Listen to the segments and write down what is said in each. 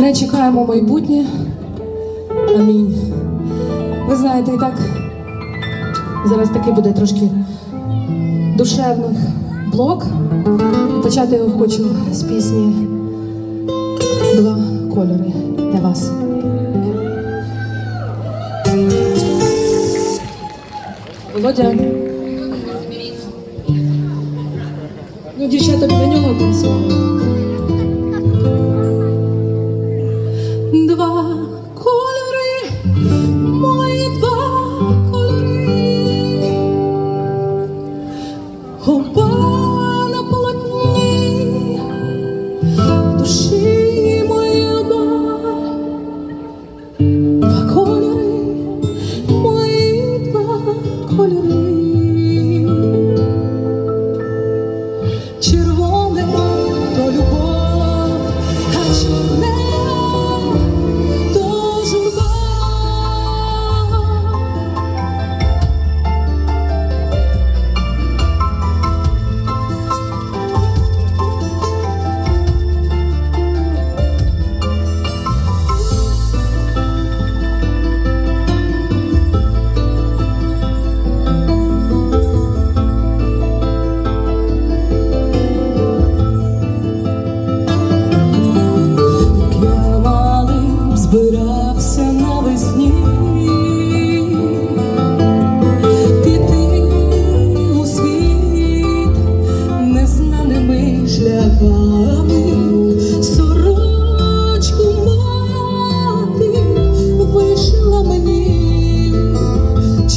Не чекаємо майбутнє. Амінь. Ви знаєте, і так зараз таки буде трошки душевний блок. Почати я хочу з пісні Два кольори для вас. Володя. Ну, дівчата для нього танцювали.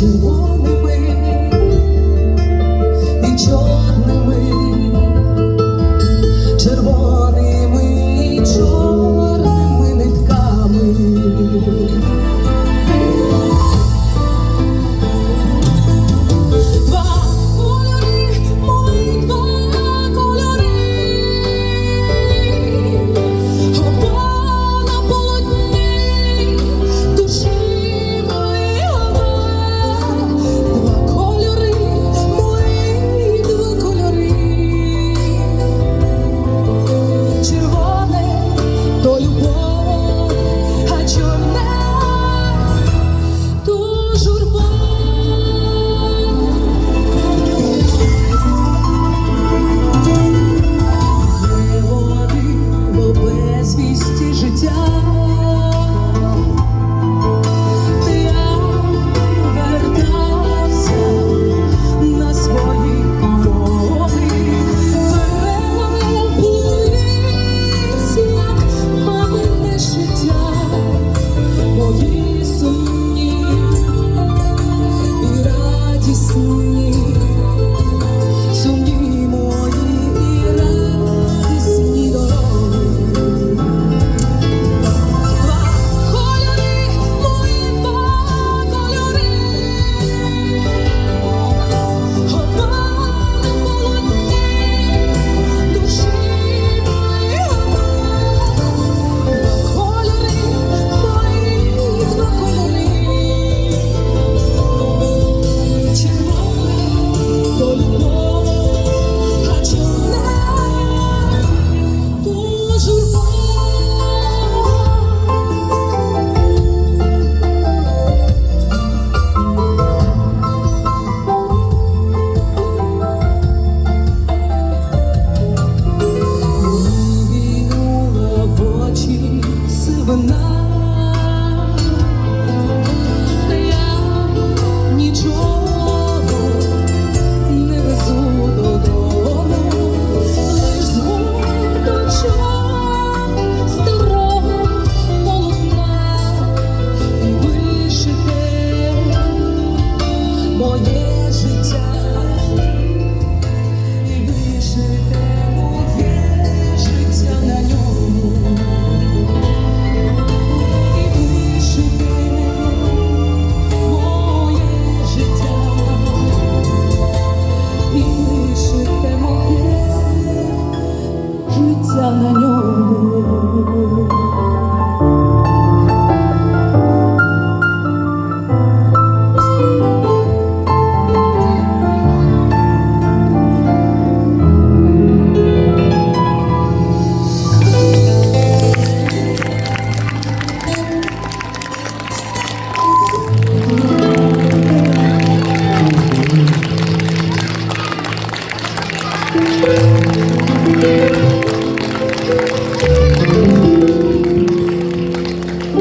是我们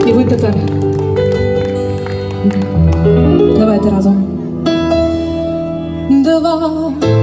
І ви тепер. Давайте разом. Два.